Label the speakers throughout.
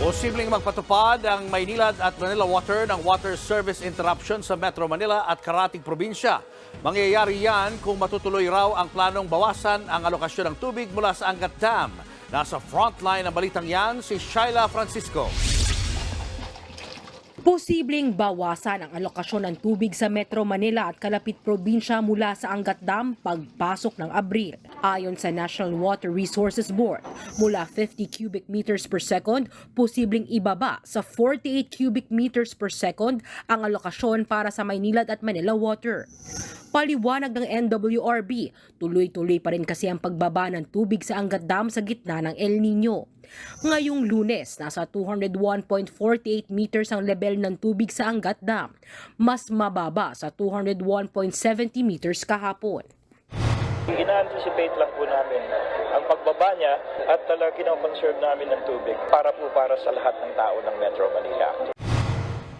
Speaker 1: Posibleng magpatupad ang Maynilad at Manila Water ng water service interruption sa Metro Manila at Karating Probinsya. Mangyayari yan kung matutuloy raw ang planong bawasan ang alokasyon ng tubig mula sa Angat Dam. Nasa frontline ng balitang yan si Shaila Francisco.
Speaker 2: Posibleng bawasan ang alokasyon ng tubig sa Metro Manila at kalapit probinsya mula sa Angat Dam pagpasok ng Abril. Ayon sa National Water Resources Board, mula 50 cubic meters per second, posibleng ibaba sa 48 cubic meters per second ang alokasyon para sa Maynilad at Manila Water. Paliwanag ng NWRB, tuloy-tuloy pa rin kasi ang pagbaba ng tubig sa Angat Dam sa gitna ng El Nino. Ngayong lunes, nasa 201.48 meters ang level ng tubig sa Angat Dam, mas mababa sa 201.70 meters kahapon.
Speaker 3: Ina-anticipate lang po namin ang pagbaba niya at talaga kinoconserve namin ng tubig para po para sa lahat ng tao ng Metro Manila.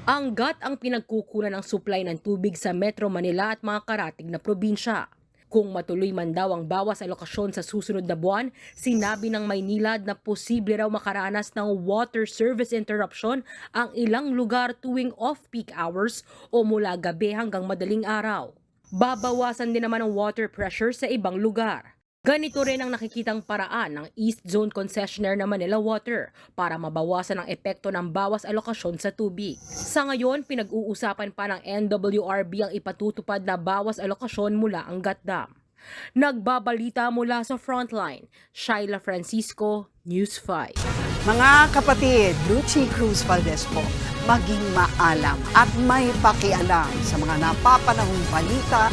Speaker 2: Anggat ang pinagkukunan ng supply ng tubig sa Metro Manila at mga karatig na probinsya. Kung matuloy man daw ang bawas alokasyon sa susunod na buwan, sinabi ng Maynilad na posible raw makaranas ng water service interruption ang ilang lugar tuwing off-peak hours o mula gabi hanggang madaling araw. Babawasan din naman ang water pressure sa ibang lugar. Ganito rin ang nakikitang paraan ng East Zone Concessionaire na Manila Water para mabawasan ang epekto ng bawas alokasyon sa tubig. Sa ngayon, pinag-uusapan pa ng NWRB ang ipatutupad na bawas alokasyon mula ang Dam. Nagbabalita mula sa Frontline, Shaila Francisco, News 5.
Speaker 4: Mga kapatid, Lucy Cruz Valdez po, maging maalam at may pakialam sa mga napapanahong balita